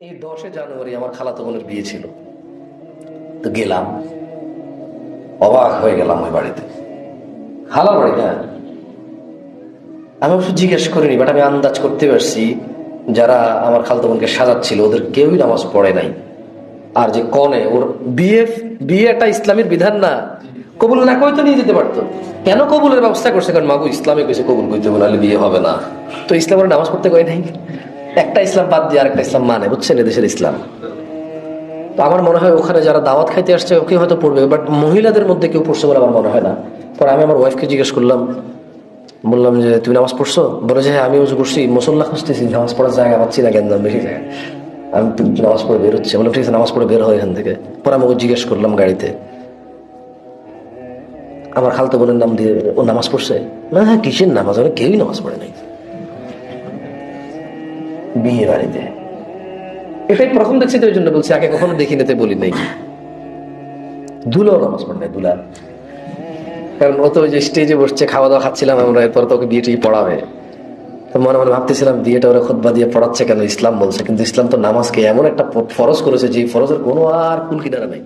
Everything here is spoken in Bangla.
এই দশে জানুয়ারি আমার খালাতো বোনের বিয়ে ছিল। তো গেলাম। অবাক হয়ে গেলাম ওই বাড়িতে। খালার বাড়ি না আমি অবশ্য জিজ্ঞেস করিনি বাট আমি আন্দাজ করতে পারছি যারা আমার খালতো বোনকে সাজাচ্ছিল, ওদের কেউই নামাজ পড়ে নাই। আর যে কনে, ওর বিয়ে বিয়ে ইসলামের বিধান না। কবুল না কই তো নিয়ে যেতে পারতো। কেন কবুলের ব্যবস্থা করছে? কারণ মাগু ইসলামে কইছে, কবুল করতে বলে বিয়ে হবে না। তো ইসলামের নামাজ পড়তে কয় নাই? একটা ইসলাম বাদ দিয়ে আরেকটা ইসলাম মানে বুঝছেন? এদেশের ইসলাম। তো আমার মনে হয় ওখানে যারা দাওয়াত খাইতে আসছে, ওকে হয়তো পড়বে বাট মহিলাদের মধ্যে কেউ পড়ছে বলে আমার মনে হয় না। পরে আমি আমার ওয়াইফকে জিজ্ঞেস করলাম, বললাম যে, তুমি নামাজ পড়ছো? বলে যে হ্যাঁ আমি উজু করছি মুসল্লা খুঁজতেছি, নামাজ পড়ার জায়গা পাচ্ছি না জ্ঞান বেশি জায়গা। আমি নামাজ পড়ে বের হচ্ছে? বললাম, ঠিক আছে, নামাজ পড়ে বের হয় এখান থেকে। পরে আমি ওকে জিজ্ঞেস করলাম গাড়িতে। আমার খালতো বোনের নাম দিয়ে ও নামাজ পড়ছে। না হ্যাঁ কিসের নামাজ? ওরা কেউই নামাজ পড়ে নাই। বিয়ে বাড়িতে। এটাই প্রথম দেখছি তো ওই জন্য বলছি আগে কখনো দেখি নিতে বলি নাই। দুলাও নামাজ পড়ে নাই দুলা কারণ ও তো ওই যে স্টেজে বসছে খাওয়া দাওয়া খাচ্ছিলাম আমরা এরপর তো ওকে বিয়ে টিয়ে পড়াবে। তো মনে মনে ভাবতেছিলাম বিয়েটা ওরা খুদ্া দিয়ে পড়াচ্ছে কেন? ইসলাম বলছে কিন্তু ইসলাম তো নামাজকে এমন একটা ফরজ করেছে যে ফরজের কোনো আর কুল কিনারা নাই।